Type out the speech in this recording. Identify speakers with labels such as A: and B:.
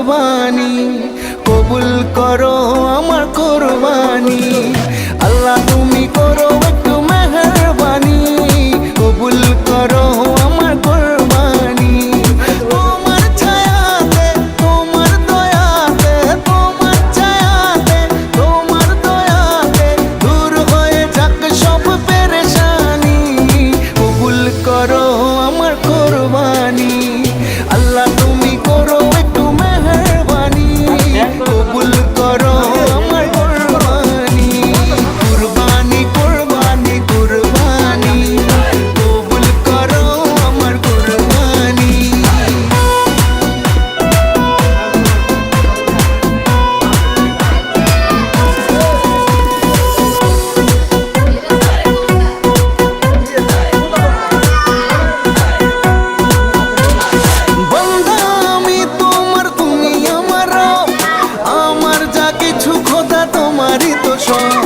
A: কুরবানি কবুল করো তারি তো সব